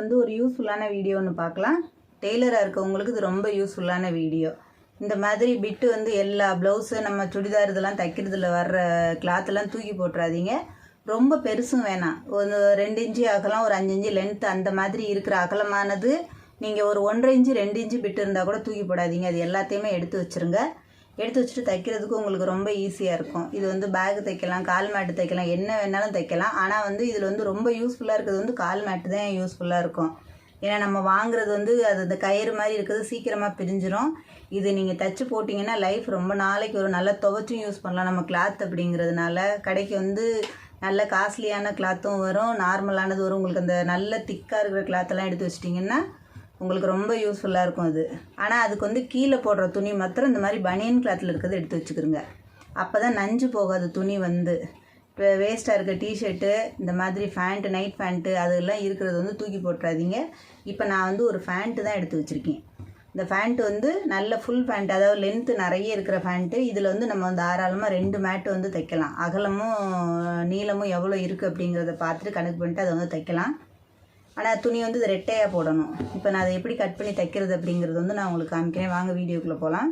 வந்து ஒரு யூஸ்ஃபுல்லான வீடியோ ஒன்று பார்க்கலாம். டெய்லராக இருக்கவங்களுக்கு இது ரொம்ப யூஸ்ஃபுல்லான வீடியோ இந்த மாதிரி பிட்டு வந்து எல்லா ப்ளவுஸு நம்ம சுடிதார் இதெல்லாம் தைக்கிறதுல வர்ற கிளாத்தெல்லாம் தூக்கி போட்டுறாதீங்க. ரொம்ப பெருசும் வேணாம். ஒரு ரெண்டு இன்ச்சு அகலம் ஒரு அஞ்சு இன்ச்சு லென்த் அந்த மாதிரி இருக்கிற அகலமானது நீங்கள் ஒரு ஒன்றரை இன்ச்சு ரெண்டு இன்ச்சு பிட்டு இருந்தால் கூட தூக்கி போடாதீங்க. அது எல்லாத்தையுமே எடுத்து வச்சுருங்க. எடுத்து வச்சுட்டு தைக்கிறதுக்கும் உங்களுக்கு ரொம்ப ஈஸியாக இருக்கும். இது வந்து பேக் தைக்கலாம் கால் மேட்டு தைக்கலாம் என்ன வேணாலும் தைக்கலாம். ஆனால் வந்து இதில் வந்து ரொம்ப யூஸ்ஃபுல்லாக இருக்கிறது வந்து கால் மேட்டு தான் யூஸ்ஃபுல்லாக இருக்கும். ஏன்னா நம்ம வாங்குறது வந்து அது அந்த கயிறு மாதிரி இருக்கிறது சீக்கிரமாக பிரிஞ்சிடும் இது நீங்கள் தச்சு போட்டிங்கன்னா லைஃப் ரொம்ப நாளைக்கு ஒரு நல்ல துவைச்சும் யூஸ் பண்ணலாம். நம்ம கிளாத் அப்படிங்கிறதுனால கடைக்கு வந்து நல்ல காஸ்ட்லியான கிளாத்தும் வரும். நார்மலானது வரும். உங்களுக்கு அந்த நல்ல திக்காக இருக்கிற கிளாத்தெல்லாம் எடுத்து வச்சிட்டிங்கன்னா உங்களுக்கு ரொம்ப யூஸ்ஃபுல்லாக இருக்கும் அது. ஆனால் அதுக்கு வந்து கீழே போடுற துணி மாத்திரம் இந்த மாதிரி பனியன் கிளாத்தில் இருக்கிறத எடுத்து வச்சுக்கிறோங்க அப்போ தான் நஞ்சு போகாது துணி வந்து. இப்போ வேஸ்ட்டாக இருக்க டிஷர்ட்டு இந்த மாதிரி ஃபேண்ட்டு நைட் ஃபேண்ட்டு அதெல்லாம் இருக்கிறது வந்து தூக்கி போட்டுறாதீங்க. இப்போ நான் வந்து ஒரு ஃபேண்ட்டு தான் எடுத்து வச்சுருக்கேன். இந்த ஃபேண்ட்டு வந்து நல்ல ஃபுல் ஃபேண்ட் அதாவது லென்த்து நிறைய இருக்கிற ஃபேண்ட்டு இதில் வந்து நம்ம வந்து தாராளமாக ரெண்டு மேட்டு வந்து தைக்கலாம். அகலமும் நீளமும் எவ்வளோ இருக்குது அப்படிங்கிறத பார்த்துட்டு கணக்கு பண்ணிட்டு அதை வந்து தைக்கலாம். ஆனால் துணி வந்து இது ரெட்டையாக போடணும். இப்போ நான் அதை எப்படி கட் பண்ணி தைக்கிறது அப்படிங்கிறது வந்து நான் உங்களுக்கு காமிக்கிறேன். வாங்க வீடியோக்குள்ளே போகலாம்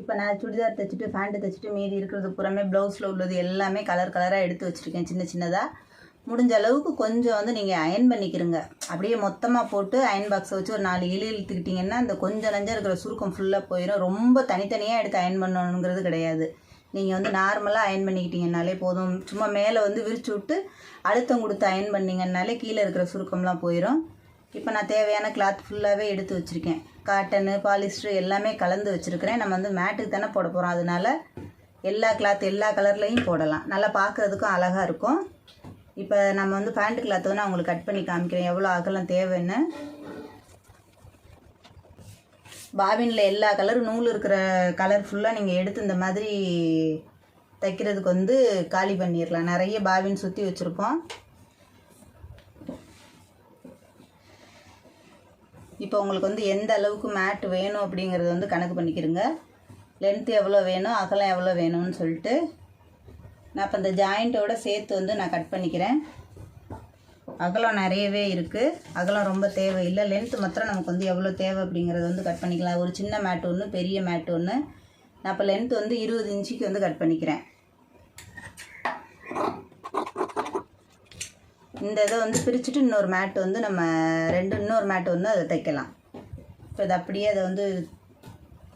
இப்போ நான் சுடிதார் தைச்சிட்டு ஃபேண்ட்டு தைச்சிட்டு மீதி இருக்கிறது புறமே ப்ளவுஸில் உள்ளது எல்லாமே கலர் கலராக எடுத்து வச்சுருக்கேன் சின்ன சின்னதாக முடிஞ்ச அளவுக்கு கொஞ்சம் வந்து நீங்கள் அயன் பண்ணிக்கிறங்க அப்படியே மொத்தமாக போட்டு அயன் பாக்ஸை வச்சு ஒரு நாலு இழு இழுத்துக்கிட்டிங்கன்னா அந்த கொஞ்சம் நஞ்சம் இருக்கிற சுருக்கம் ஃபுல்லாக போயிடும் ரொம்ப தனித்தனியாக எடுத்து அயன் பண்ணணுங்கிறது கிடையாது. நீங்கள் வந்து நார்மலாக அயன் பண்ணிக்கிட்டீங்கனாலே போதும். சும்மா மேலே வந்து விரிச்சு விட்டு அழுத்தம் கொடுத்து அயன் பண்ணிங்கன்னாலே கீழே இருக்கிற சுருக்கம்லாம் போயிடும் இப்போ நான் தேவையான கிளாத் ஃபுல்லாகவே எடுத்து வச்சுருக்கேன். காட்டனு பாலிஸ்டர் எல்லாமே கலந்து வச்சுருக்கிறேன். நம்ம வந்து மேட்டுக்கு தானே போட போகிறோம் அதனால எல்லா கிளாத் எல்லா கலர்லேயும் போடலாம். நல்லா பார்க்குறதுக்கும் அழகாக இருக்கும். இப்போ நம்ம வந்து பேண்ட் கிளாத் வந்து நான் உங்களுக்கு கட் பண்ணி காமிக்கிறேன். எவ்வளோ அகலம் தேவைன்னு. பாபினில் எல்லா கலரும் நூல் இருக்கிற கலர் ஃபுல்லாக நீங்கள் எடுத்து இந்த மாதிரி தைக்கிறதுக்கு வந்து காலி பண்ணிடலாம். நிறைய பாபின் சுற்றி வச்சுருப்போம். இப்போ உங்களுக்கு வந்து எந்த அளவுக்கு மேட் வேணும் அப்படிங்கிறது வந்து கணக்கு பண்ணிக்கிறங்க லென்த்து எவ்வளோ வேணும் அகலம் எவ்வளோ வேணும்னு சொல்லிட்டு நான் இப்போ இந்த ஜாயிண்ட்டோட சேர்த்து வந்து நான் கட் பண்ணிக்கிறேன். அகலம் நிறையவே இருக்குது அகலம் ரொம்ப தேவையில்லை. லென்த்து மாத்திரம் நமக்கு வந்து எவ்வளோ தேவை அப்படிங்கிறத வந்து கட் பண்ணிக்கலாம். ஒரு சின்ன மேட் ஒன்று பெரிய மேட் ஒன்று நான் இப்போ லென்த் வந்து இருபது இன்ச்சுக்கு வந்து கட் பண்ணிக்கிறேன். இந்த இதை வந்து பிரிச்சுட்டு இன்னொரு மேட் வந்து நம்ம ரெண்டு இன்னொரு மேட் ஒன்று அதை தைக்கலாம். இப்போ இதை அப்படியே அதை வந்து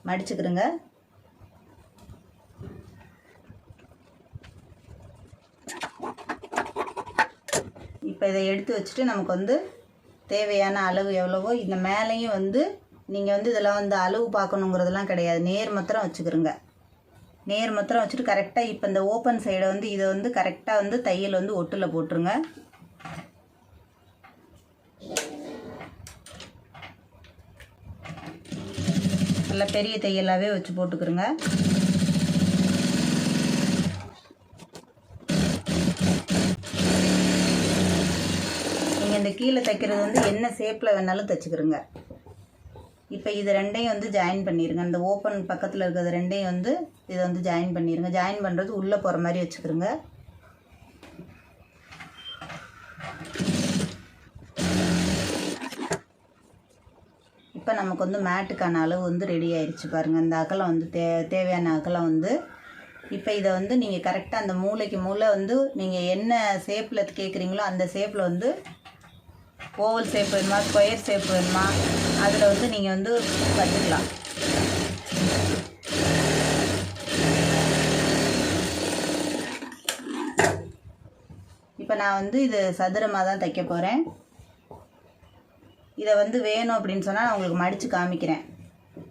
மடிச்சுக்கிறோங்க இப்போ இதை எடுத்து வச்சுட்டு நமக்கு வந்து தேவையான அளவு எவ்வளவோ இந்த மேலேயும் வந்து நீங்கள் வந்து இதெல்லாம் வந்து அளவு பார்க்கணுங்கிறதெல்லாம் கிடையாது. நேர் மாத்திரம் வச்சுக்கிறோங்க. நேர் மாத்திரம் வச்சுட்டு கரெக்டாக இப்போ இந்த ஓப்பன் சைடை வந்து இதை வந்து கரெக்டாக வந்து தையல் வந்து ஒட்டில் போட்டுருங்க. நல்லா பெரிய தையலாகவே வச்சு போட்டுக்கிறோங்க. இந்த கீழே தைக்கிறது வந்து என்ன ஷேப்பில் வேணாலும் தைச்சிக்கிறோங்க இப்போ இது ரெண்டையும் வந்து ஜாயின் பண்ணிடுங்க இந்த ஓப்பன் பக்கத்தில் இருக்கிறது ரெண்டையும் வந்து இதை வந்து ஜாயின் பண்ணிடுங்க ஜாயின் பண்ணுறது உள்ளே போகிற மாதிரி வச்சுக்கிறோங்க இப்போ நமக்கு வந்து மேட்டுக்கான அளவு வந்து ரெடி ஆயிடுச்சு பாருங்கள் இந்த அகலம் வந்து தே தேவையான அகலம் வந்து இப்போ இதை வந்து நீங்கள் கரெக்டாக அந்த மூளைக்கு மூளை வந்து நீங்கள் என்ன ஷேப்பில் கேட்குறீங்களோ அந்த ஷேப்பில் வந்து ஓவல் ஷேப் வேணுமா ஸ்கொயர் ஷேப் வேணுமா அதில் வந்து நீங்கள் வந்து கற்றுக்கலாம் இப்போ நான் வந்து இது சதுரமாக தான் தைக்க போகிறேன் இதை வந்து வேணும் அப்படின்னு சொன்னால் நான் உங்களுக்கு மடித்து காமிக்கிறேன்.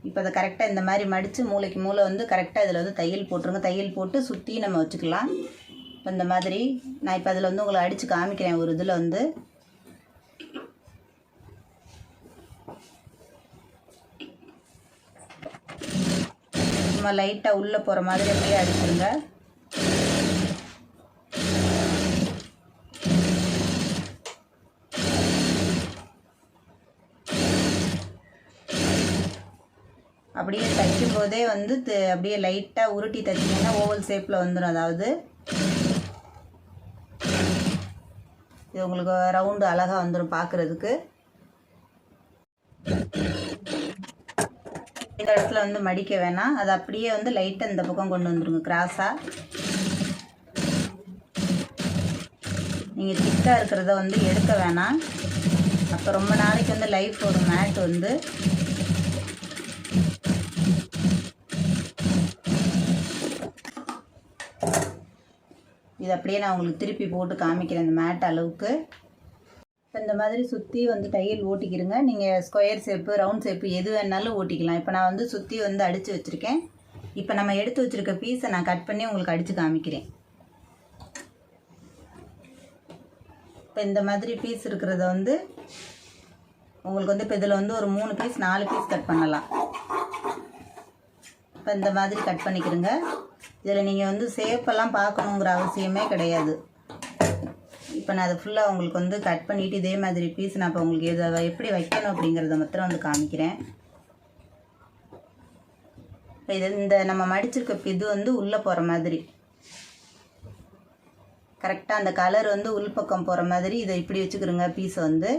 இப்போ அதை கரெக்டாக இந்த மாதிரி மடித்து மூளைக்கு மூளை வந்து கரெக்டாக இதில் வந்து தையல் போட்டுருங்க. தையல் போட்டு சுற்றி நம்ம வச்சுக்கலாம். இப்போ இந்த மாதிரி நான் இப்போ அதில் வந்து உங்களை அடித்து காமிக்கிறேன். ஒரு இதில் வந்து சும்மா லைட்டாக உள்ளே போகிற மாதிரி அப்படியே அடிச்சிருங்க. அப்படியே தைக்கும் போதே வந்து அப்படியே லைட்டாக உருட்டி தைச்சிங்கன்னா ஓவல் ஷேப்பில் வந்துடும் அதாவது இது உங்களுக்கு ரவுண்டு அழகாக வந்துடும் பார்க்குறதுக்கு இந்த இடத்துல வந்து மடிக்க வேணாம். அது அப்படியே வந்து லைட்டாக இந்த பக்கம் கொண்டு வந்துடுங்க கிராஸாக நீங்கள் திக்காக இருக்கிறத வந்து எடுக்க வேணாம். அப்போ ரொம்ப நாளைக்கு வந்து லைஃப் ஒரு மேட் வந்து. இது அப்படியே நான் உங்களுக்கு திருப்பி போட்டு காமிக்கிறேன் இந்த மேட் அளவுக்கு. இந்த மாதிரி சுற்றி வந்து தையல் ஓட்டிக்கிருங்க. நீங்கள் ஸ்கொயர் ஷேப்பு ரவுண்ட் ஷேப்பு எது வேணாலும் ஓட்டிக்கலாம். இப்போ நான் வந்து சுற்றி வந்து அடித்து வச்சுருக்கேன். இப்போ நம்ம எடுத்து வச்சுருக்க பீஸை நான் கட் பண்ணி உங்களுக்கு அடித்து காமிக்கிறேன். இப்போ இந்த மாதிரி பீஸ் இருக்கிறத வந்து உங்களுக்கு வந்து இப்போ இதில் வந்து ஒரு மூணு பீஸ் நாலு பீஸ் கட் பண்ணலாம். இப்போ இந்த மாதிரி கட் பண்ணிக்கிறங்க இதில் நீங்கள் வந்து சேப்பெல்லாம் பார்க்கணுங்கிற அவசியமே கிடையாது. இப்போ நான் அதை ஃபுல்லாக உங்களுக்கு வந்து கட் பண்ணிவிட்டு இதே மாதிரி பீஸ் நான் இப்போ உங்களுக்கு எதை எப்படி வைக்கணும் அப்படிங்கிறத மாத்திரம் வந்து காமிக்கிறேன். இப்போ இது இந்த நம்ம மடிச்சிருக்க இது வந்து உள்ளே போகிற மாதிரி. கரெக்டாக அந்த கலர் வந்து உள்பக்கம் போகிற மாதிரி இதை இப்படி வச்சுக்கிறோங்க பீஸை வந்து.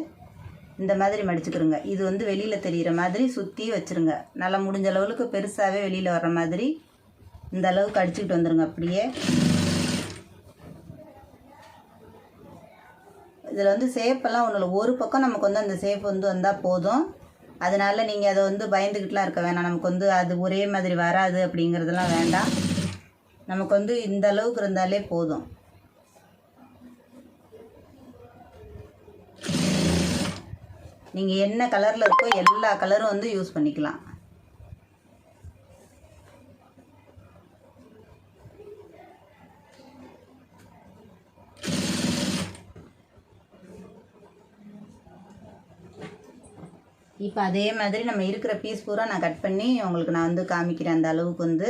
இந்த மாதிரி மடிச்சுக்கிறோங்க இது வந்து வெளியில் தெரிகிற மாதிரி சுற்றி வச்சுருங்க. நல்லா முடிஞ்ச அளவுக்கு பெருசாகவே வெளியில் வர்ற மாதிரி இந்த அளவுக்கு அடிச்சுக்கிட்டு வந்துடுங்க அப்படியே. இதில் வந்து சேப்பெல்லாம் ஒன்றும் இல்லை. ஒரு பக்கம் நமக்கு வந்து அந்த சேஃப் வந்து வந்தால் போதும். அதனால் நீங்கள் அதை வந்து பயந்துக்கிட்டுலாம் இருக்க வேணாம். நமக்கு வந்து அது ஒரே மாதிரி வராது அப்படிங்கிறதெல்லாம் வேண்டாம். நமக்கு வந்து இந்த அளவுக்கு இருந்தாலே போதும். நீங்கள் என்ன கலரில் இருக்கோ எல்லா கலரும் வந்து யூஸ் பண்ணிக்கலாம். இப்போ அதே மாதிரி நம்ம இருக்கிற பீஸ் பூரா நான் கட் பண்ணி உங்களுக்கு நான் வந்து காமிக்கிறேன் அந்த அளவுக்கு வந்து.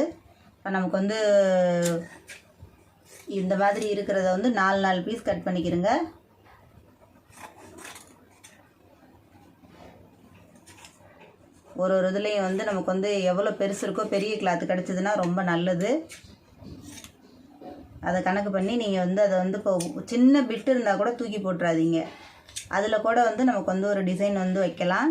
இப்போ நமக்கு வந்து இந்த மாதிரி இருக்கிறத வந்து நாலு நாலு பீஸ் கட் பண்ணிக்கிறேங்க. ஒரு ஒரு இதுலேயும் வந்து நமக்கு வந்து எவ்வளோ பெருசு இருக்கோ பெரிய கிளாத்து கிடச்சிதுன்னா ரொம்ப நல்லது. அதை கணக்கு பண்ணி நீங்கள் வந்து அதை வந்து இப்போ சின்ன பிட்டு இருந்தால் கூட தூக்கி போட்டுறாதீங்க. அதில் கூட வந்து நமக்கு வந்து ஒரு டிசைன் வந்து வைக்கலாம்.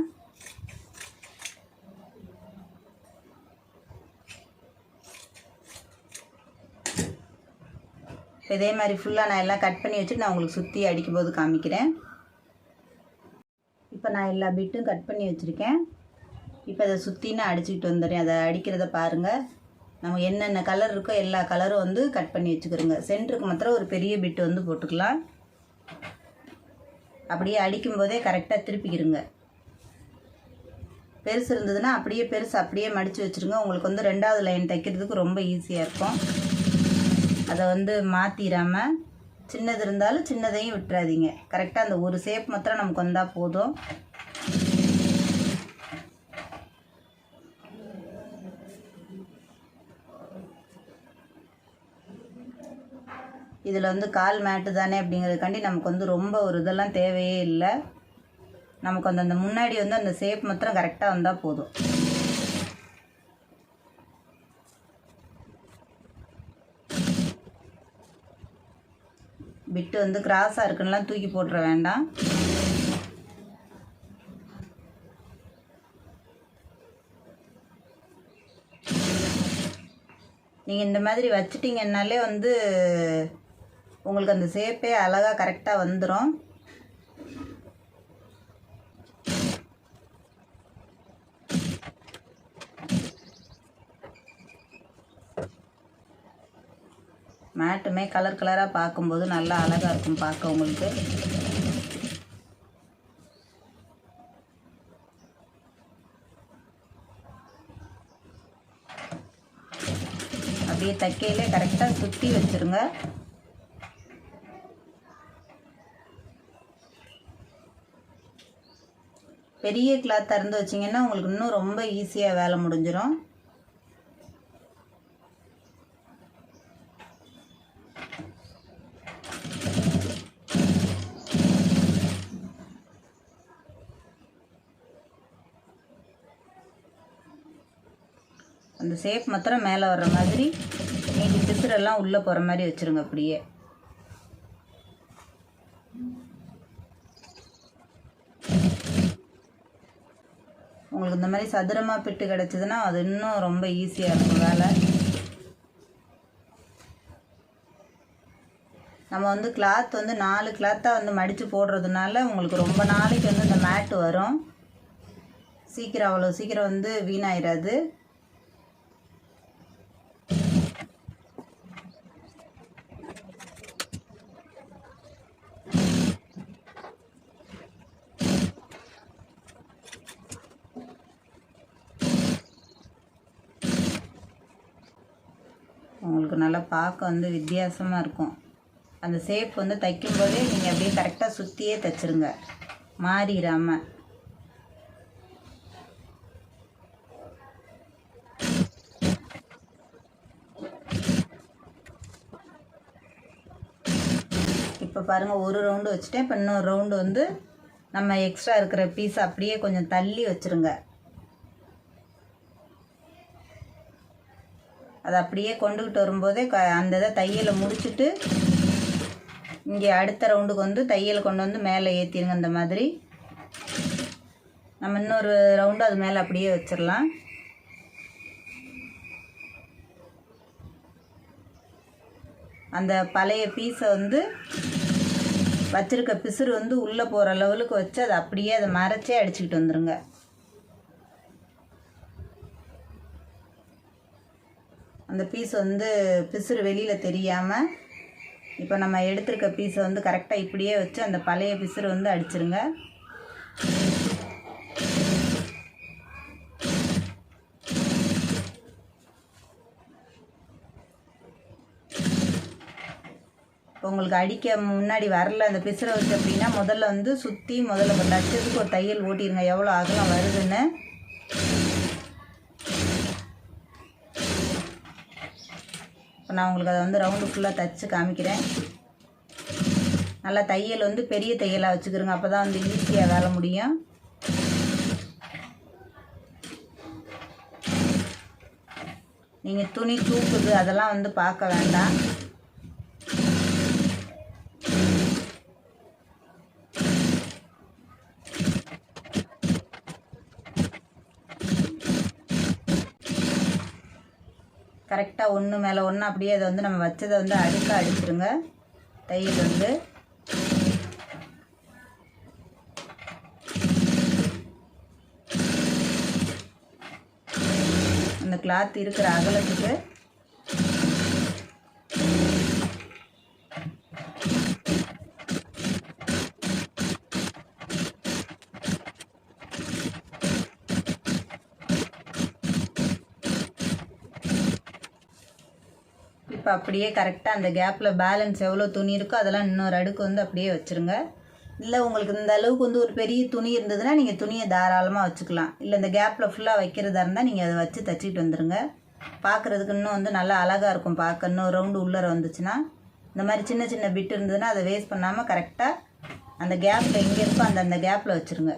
இப்போ இதே மாதிரி ஃபுல்லாக நான் எல்லாம் கட் பண்ணி வச்சுட்டு நான் உங்களுக்கு சுற்றி அடிக்கும் போது காமிக்கிறேன். இப்போ நான் எல்லா பிட்டும் கட் பண்ணி வச்சுருக்கேன். இப்போ அதை சுற்றினா அடிச்சுக்கிட்டு வந்துடுறேன். அதை அடிக்கிறத பாருங்கள் நம்ம என்னென்ன கலர் இருக்கோ எல்லா கலரும் வந்து கட் பண்ணி வச்சுக்கிறோங்க. சென்டருக்கு மாத்திரம் ஒரு பெரிய பிட்டு வந்து போட்டுக்கலாம். அப்படியே அடிக்கும்போதே கரெக்டாக திருப்பிக்கிருங்க. பெருசு இருந்ததுன்னா அப்படியே பெருசு அப்படியே மடித்து வச்சுருங்க. உங்களுக்கு வந்து ரெண்டாவது லைன் தைக்கிறதுக்கு ரொம்ப ஈஸியாக இருக்கும். அதை வந்து மாற்றிடாமல் சின்னது இருந்தாலும் சின்னதையும் விட்டுறாதீங்க. கரெக்டாக அந்த ஒரு ஷேப் மாத்திரம் நமக்கு வந்தால் போதும். இதில் வந்து கால் மேட்டு தானே அப்படிங்கிறதுக்காண்டி நமக்கு வந்து ரொம்ப ஒரு இதெல்லாம் தேவையே இல்லை. நமக்கு அந்த அந்த முன்னாடி வந்து அந்த ஷேப் மாத்திரம் கரெக்டாக வந்தால் போதும். பிட்டு வந்து கிராஸாக இருக்குன்னுலாம் தூக்கி போட்டுற வேண்டாம். நீங்கள் இந்த மாதிரி வச்சிட்டிங்கன்னாலே வந்து உங்களுக்கு அந்த ஷேப்பே அழகாக கரெக்டாக வந்துடும் மேட்டுமே கலர் கலராக பார்க்கும்போது நல்லா அழகாக இருக்கும் பார்க்க உங்களுக்கு. அப்படியே தைக்கையிலே கரெக்டாக சுற்றி வச்சுருங்க. பெரிய கிளாத் திறந்து வச்சிங்கன்னா உங்களுக்கு இன்னும் ரொம்ப ஈஸியாக வேலை முடிஞ்சிடும் அந்த சேப் மாத்திரம் மேலே வர்ற மாதிரி மீதி பிசுரெல்லாம் உள்ளே போகிற மாதிரி வச்சுருங்க அப்படியே. உங்களுக்கு இந்த மாதிரி சதுரமாக பிட்டு கிடச்சிதுன்னா அது இன்னும் ரொம்ப ஈஸியாக இருக்கும் வேலை. நம்ம வந்து கிளாத் வந்து நாலு கிளாத்தாக வந்து மடித்து போடுறதுனால உங்களுக்கு ரொம்ப நாளைக்கு வந்து இந்த மேட்டு வரும். சீக்கிரம் அவ்வளோ சீக்கிரம் வந்து வீணாயிராது உங்களுக்கு நல்லா பார்க்க வந்து வித்தியாசமாக இருக்கும். அந்த ஷேப் வந்து தைக்கும்போதே நீங்கள் அப்படியே கரெக்டாக சுற்றியே தைச்சிருங்க. மாறிடாம. இப்போ பாருங்கள் ஒரு ரவுண்டு வச்சுட்டேன். இப்போ இன்னொரு ரவுண்டு வந்து நம்ம எக்ஸ்ட்ரா இருக்கிற பீஸ் அப்படியே கொஞ்சம் தள்ளி வச்சுருங்க. அதை அப்படியே கொண்டுக்கிட்டு வரும்போதே க அந்த இதை தையலை முடிச்சுட்டு இங்கே அடுத்த ரவுண்டுக்கு வந்து தையல் கொண்டு வந்து மேலே ஏற்றிடுங்க இந்த மாதிரி. நம்ம இன்னொரு ரவுண்டு அது மேலே அப்படியே வச்சிடலாம். அந்த பழைய பீஸை வந்து வச்சுருக்க பிசுறு வந்து உள்ளே போகிற லெவலுக்கு வச்சு அதை அப்படியே அதை மறைச்சே அடிச்சுக்கிட்டு வந்துடுங்க அந்த பீஸ் வந்து பிசுறு வெளியில் தெரியாமல் இப்போ நம்ம எடுத்திருக்க பீஸை வந்து கரெக்டாக இப்படியே வச்சு அந்த பழைய பிசுறு வந்து அடிச்சிருங்க. இப்போ உங்களுக்கு அடிக்க முன்னாடி வரல அந்த பிசுரை வச்சு அப்படின்னா முதல்ல வந்து சுற்றி முதல்ல ஒரு லட்சத்துக்கு ஒரு தையல் ஓட்டிடுங்க எவ்வளோ அகலம் வருதுன்னு. இப்போ நான் உங்களுக்கு அதை வந்து ரவுண்டு ஃபுல்லாக தைச்சு காமிக்கிறேன். நல்லா தையல் வந்து பெரிய தையலாக வச்சுக்கிறோங்க. அப்போ தான் வந்து ஈஸியாக வேலை முடியும். நீங்கள் துணி தூக்குது அதெல்லாம் வந்து பார்க்க வேண்டாம். கரெக்டாக ஒன்று மேலே ஒன்று அப்படியே அதை வந்து நம்ம வச்சதை வந்து அடுக்க அடிச்சிருங்க. தையல் வந்து. அந்த கிளாத் இருக்கிற அகலத்துக்கு அப்படியே கரெக்டாக அந்த கேப்பில் பேலன்ஸ் எவ்வளோ துணி இருக்கோ அதெல்லாம் இன்னொரு அடுக்கு வந்து அப்படியே வச்சுருங்க. இல்லை உங்களுக்கு இந்த அளவுக்கு வந்து ஒரு பெரிய துணி இருந்ததுன்னா நீங்கள் துணியை தாராளமாக வச்சுக்கலாம். இல்லை இந்த கேப்பில் ஃபுல்லாக வைக்கிறதா இருந்தால் நீங்கள் அதை வச்சு தச்சிட்டு வந்துடுங்க பார்க்குறதுக்கு இன்னும் வந்து நல்லா அழகாக இருக்கும் பார்க்க இன்னும் ரவுண்டு உள்ளர வந்துச்சுன்னா இந்த மாதிரி சின்ன சின்ன பிட் இருந்ததுன்னா அதை வேஸ்ட் பண்ணாமல் கரெக்டாக அந்த கேப்பில் எங்கே இருக்கோ அந்த அந்த கேப்பில் வச்சுருங்க.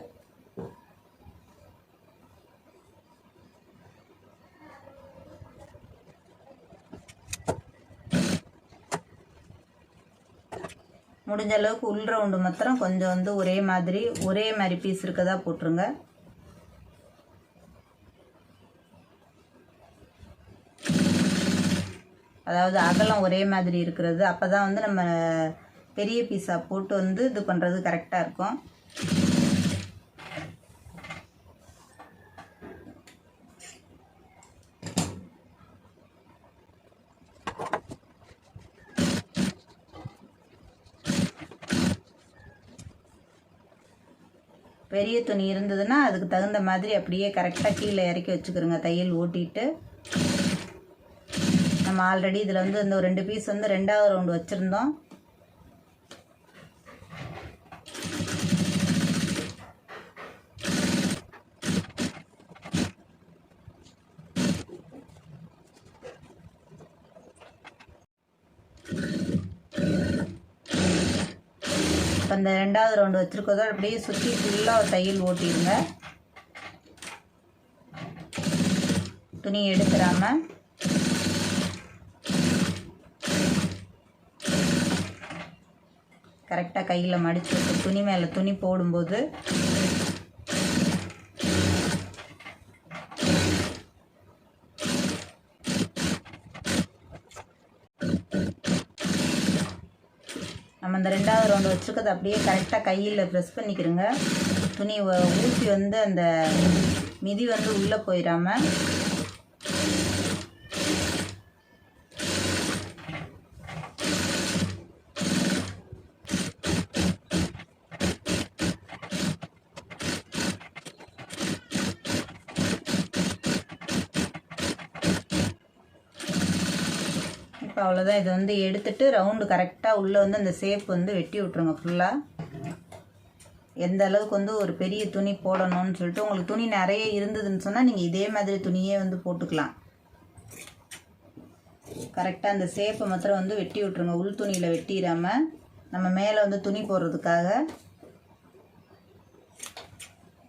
முடிஞ்ச அளவுக்கு உள் ரவுண்டு மாத்திரம் கொஞ்சம் வந்து ஒரே மாதிரி ஒரே மாதிரி பீஸ் இருக்கதா போட்டுருங்க. அதாவது அகலம் ஒரே மாதிரி இருக்கிறது. அப்போ தான் வந்து நம்ம பெரிய பீஸாக போட்டு வந்து இது பண்ணுறது கரெக்டாக இருக்கும். பெரிய துணி இருந்ததுன்னா அதுக்கு தகுந்த மாதிரி அப்படியே கரெக்டாக கீழே இறக்கி வச்சுக்கிறோங்க. தையல் ஓட்டிட்டு. நம்ம ஆல்ரெடி இதில் வந்து இந்த ஒரு ரெண்டு பீஸ் வந்து ரெண்டாவது ரவுண்டு வச்சுருந்தோம். இப்போ இந்த ரெண்டாவது ரவுண்டு வச்சுருக்கதோ அப்படியே சுற்றி ஃபுல்லாக ஒரு தையல் ஓட்டிடுங்க துணி எடுத்துடாமல் கரெக்டாக கையில் மடித்து துணி மேலே துணி போடும்போது அந்த ரெண்டாவது ரவுண்டு வச்சுருக்கிறது அப்படியே கரெக்டாக கையில் ப்ரெஸ் பண்ணிக்கிறோங்க துணி ஊசி வந்து அந்த மிதி வந்து உள்ளே போயிடாம இப்போ அவ்வளோதான் இது வந்து எடுத்துட்டு ரவுண்டு கரெக்டாக உள்ளே வந்து அந்த ஷேப் வந்து வெட்டி விட்ருங்க ஃபுல்லாக எந்த அளவுக்கு வந்து ஒரு பெரிய துணி போடணும்னு சொல்லிட்டு உங்களுக்கு துணி நிறைய இருந்ததுன்னு சொன்னால் நீங்கள் இதே மாதிரி துணியே வந்து போட்டுக்கலாம். கரெக்டாக அந்த ஷேப்பை மாத்திரம் வந்து வெட்டி விட்ருங்க உள் துணியில் வெட்டிடாமல் நம்ம மேலே வந்து துணி போடுறதுக்காக.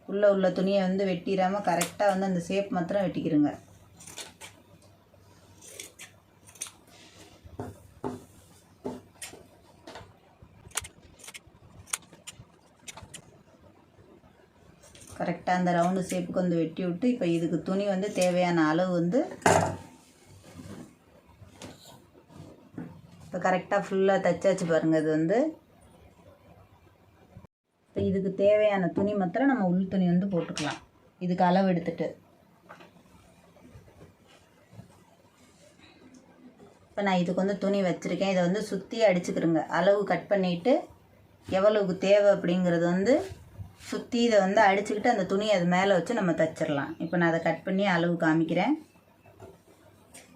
உள்ளே உள்ள துணியை வந்து வெட்டிடாமல் கரெக்டாக வந்து அந்த ஷேப் மாத்திரம் வெட்டிக்கிறோங்க கரெக்டாக அந்த ரவுண்டு ஷேப்புக்கு வந்து வெட்டி விட்டு இப்போ இதுக்கு துணி வந்து தேவையான அளவு வந்து இப்போ கரெக்டாக ஃபுல்லாக தைச்சாச்சு பாருங்கள் இது வந்து. இப்போ இதுக்கு தேவையான துணி மாத்திரம் நம்ம உள் துணி வந்து போட்டுக்கலாம். இதுக்கு அளவு எடுத்துகிட்டு இப்போ நான் இதுக்கு வந்து துணி வச்சுருக்கேன். இதை வந்து சுற்றி அடிச்சுக்கிறோங்க அளவு கட் பண்ணிவிட்டு எவ்வளவுக்கு தேவை அப்படிங்கிறது வந்து சுற்றி இதை வந்து அடிச்சுக்கிட்டு அந்த துணியை அது மேலே வச்சு நம்ம தச்சிடலாம். இப்போ நான் அதை கட் பண்ணி அளவு காமிக்கிறேன்.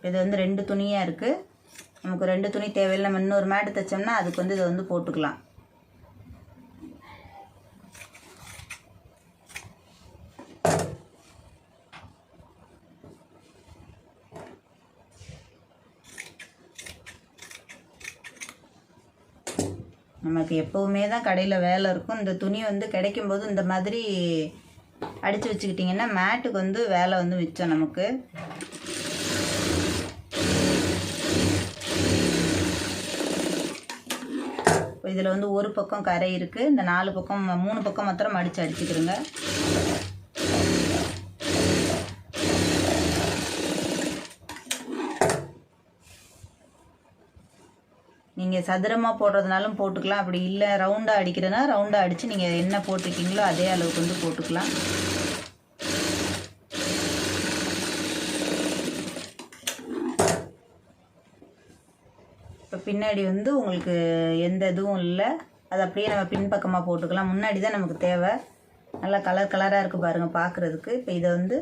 இது வந்து ரெண்டு துணியாக இருக்குது நமக்கு ரெண்டு துணி தேவையில்லை. நம்ம இன்னொரு மேட்டு தைச்சோம்னா அதுக்கு வந்து இதை வந்து போட்டுக்கலாம். நமக்கு எப்போவுமே தான் கடையில் வேலை இருக்கும். இந்த துணி வந்து கிடைக்கும்போது இந்த மாதிரி அடித்து வச்சுக்கிட்டிங்கன்னா மேட்டுக்கு வந்து வேலை வந்து மிச்சம் நமக்கு. இதில் வந்து ஒரு பக்கம் கரை இருக்குது இந்த நாலு பக்கம் மூணு பக்கம் மாத்திரம் அடித்து அடிச்சுக்கிறோங்க நீங்கள் சதுரமாக போடுறதுனாலும் போட்டுக்கலாம். அப்படி இல்லை ரவுண்டாக அடிக்கிறதுனா ரவுண்டாக அடித்து நீங்கள் என்ன போட்டிருக்கீங்களோ அதே அளவுக்கு வந்து போட்டுக்கலாம். இப்போ பின்னாடி வந்து உங்களுக்கு எந்த இதுவும் இல்லை. அது அப்படியே நம்ம பின்பக்கமாக போட்டுக்கலாம். முன்னாடி தான் நமக்கு தேவை. நல்லா கலர் கலராக இருக்குது பாருங்கள் பார்க்குறதுக்கு இப்போ இதை வந்து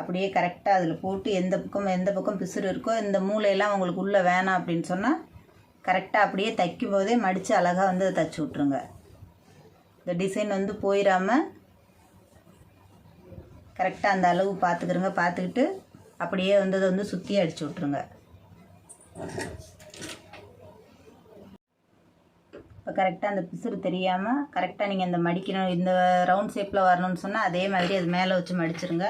அப்படியே கரெக்டாக அதில் போட்டு எந்த பக்கம் எந்த பக்கம் பிசுறு இருக்கோ இந்த மூலையெல்லாம் உங்களுக்கு உள்ளே வேணாம் அப்படின்னு சொன்னால் கரெக்டாக அப்படியே தைக்கும் போதே மடித்து அழகாக வந்து அதை தைச்சி விட்ருங்க இந்த டிசைன் வந்து போயிடாமல் கரெக்டாக அந்த அளவு பார்த்துக்கிறங்க பார்த்துக்கிட்டு அப்படியே வந்து அதை வந்து சுற்றி அடிச்சு விட்ருங்க இப்போ கரெக்டாக அந்த பிசுறு தெரியாமல் கரெக்டாக நீங்கள் இந்த மடிக்கணும் இந்த ரவுண்ட் ஷேப்பில் வரணும்னு சொன்னால் அதே மாதிரி அது மேலே வச்சு மடிச்சிருங்க.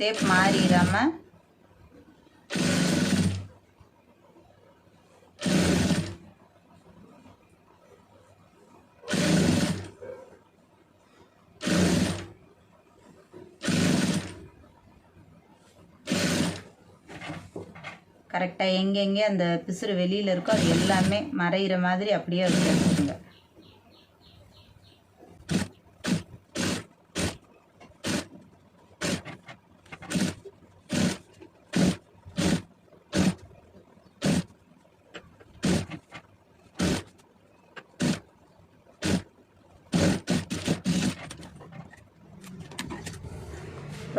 ஷேப் மாறிடாமல் கரெக்டாக எங்கெங்கே அந்த பிசுறு வெளியில் இருக்கோ அது எல்லாமே மறையிற மாதிரி அப்படியே வச்சு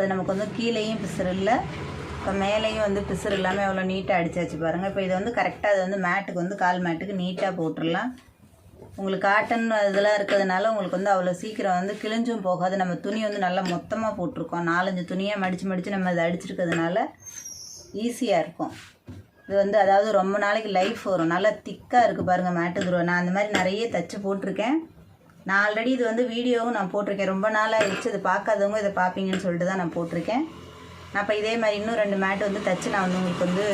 இப்போ நமக்கு வந்து கீழேயும் பிசுறு இல்லை. இப்போ மேலேயும் வந்து பிசுறு இல்லாமல் எவ்வளோ நீட்டாக அடிச்சாச்சு பாருங்கள் இப்போ இது வந்து கரெக்டாக அது வந்து மேட்டுக்கு வந்து கால் மேட்டுக்கு நீட்டாக போட்டுடலாம். உங்களுக்கு காட்டன் இதெல்லாம் இருக்கிறதுனால உங்களுக்கு வந்து அவ்வளோ சீக்கிரம் வந்து கிழிஞ்சும் போகாது. நம்ம துணி வந்து நல்லா மொத்தமாக போட்டிருக்கோம். நாலஞ்சு துணியாக மடித்து மடித்து நம்ம அதை அடிச்சிருக்கிறதுனால ஈஸியாக இருக்கும். இது வந்து அதாவது ரொம்ப நாளைக்கு லைஃப் வரும். நல்லா திக்காக இருக்குது பாருங்கள் மேட்டு துருவம் நான் அந்த மாதிரி நிறைய தச்சு போட்டிருக்கேன். நான் ஆல்ரெடி இது வந்து வீடியோவும் நான் போட்டிருக்கேன். ரொம்ப நாளாக ஆயிடுச்சு. இது பார்க்காதவங்க இதை பார்ப்பீங்கன்னு சொல்லிட்டு தான் நான் போட்டிருக்கேன். நான் இப்போ இதே மாதிரி இன்னும் ரெண்டு மேட் வந்து தைச்சு நான் வந்து உங்களுக்கு வந்து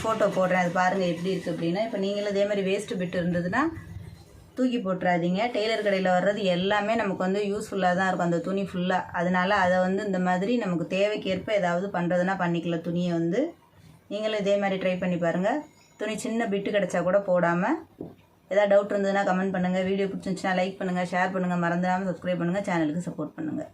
ஃபோட்டோ போடுறேன். அது பாருங்கள் எப்படி இருக்குது அப்படின்னா. இப்போ நீங்களும் இதே மாதிரி வேஸ்ட்டு பிட் இருந்ததுன்னா தூக்கி போட்டுறாதீங்க. டெய்லர் கடையில் வர்றது எல்லாமே நமக்கு வந்து யூஸ்ஃபுல்லாக தான் இருக்கும். அந்த துணி ஃபுல்லாக அதனால் அதை வந்து இந்த மாதிரி நமக்கு தேவைக்கேற்ப ஏதாவது பண்ணுறதுனா பண்ணிக்கல துணியை வந்து. நீங்களும் இதே மாதிரி ட்ரை பண்ணி பாருங்கள் துணி சின்ன பிட்டு கிடச்சா கூட போடாமல் ஏதாவது டவுட் இருந்ததுன்னா கமெண்ட் பண்ணுங்கள் வீடியோ பிடிச்சிருந்துச்சுன்னா லைக் பண்ணுங்கள் ஷேர் பண்ணுங்கள் மறந்துடாமல் சப்ஸ்கிரைப் பண்ணுங்கள் சேனலுக்கு சப்போர்ட் பண்ணுங்கள்